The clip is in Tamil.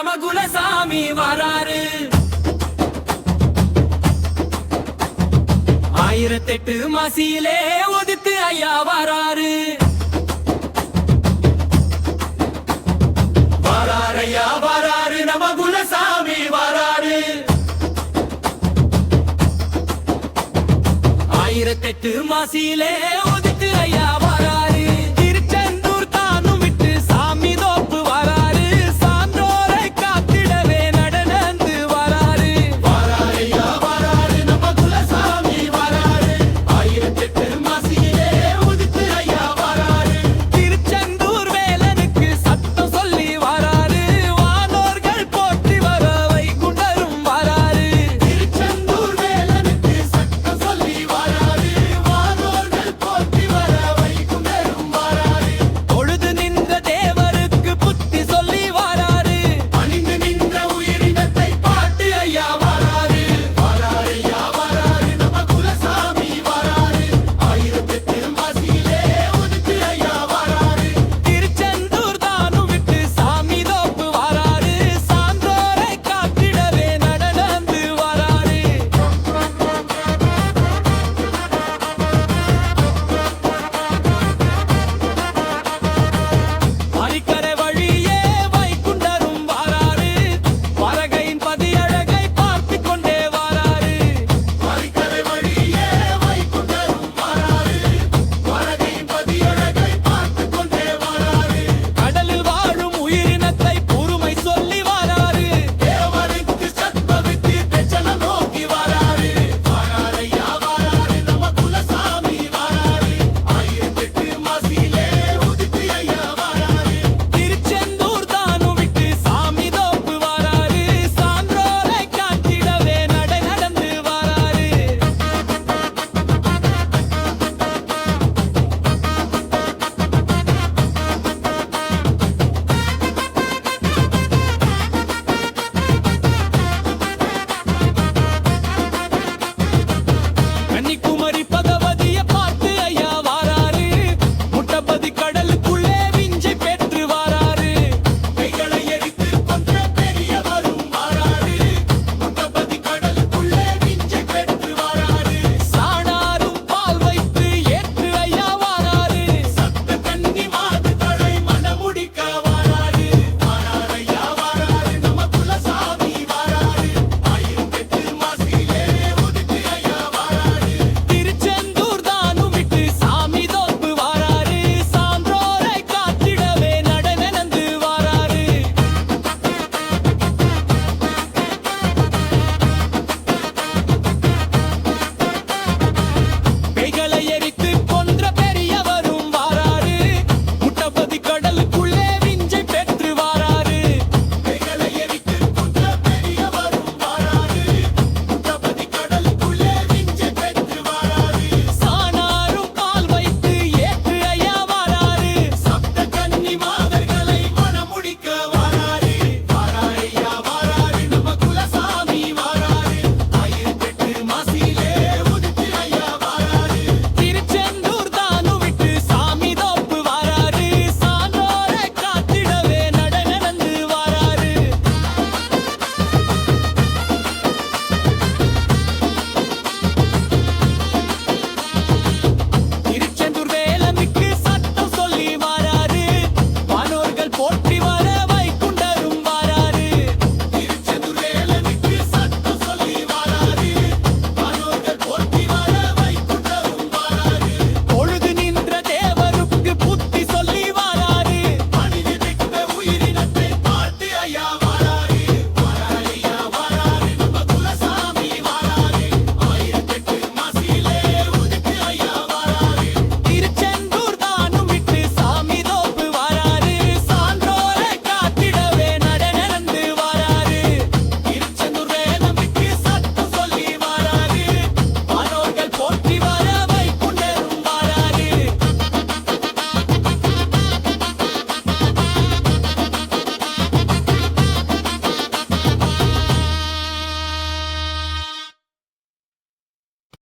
பரமகுலசாமி வராரு. ஆயிரத்தெட்டு மாசியிலே ஒதுக்கு ஐயா வராரு. வராரையா வராரு நம குலசாமி வராரு. ஆயிரத்தெட்டு மாசியிலே ஒதுக்கு ஐயா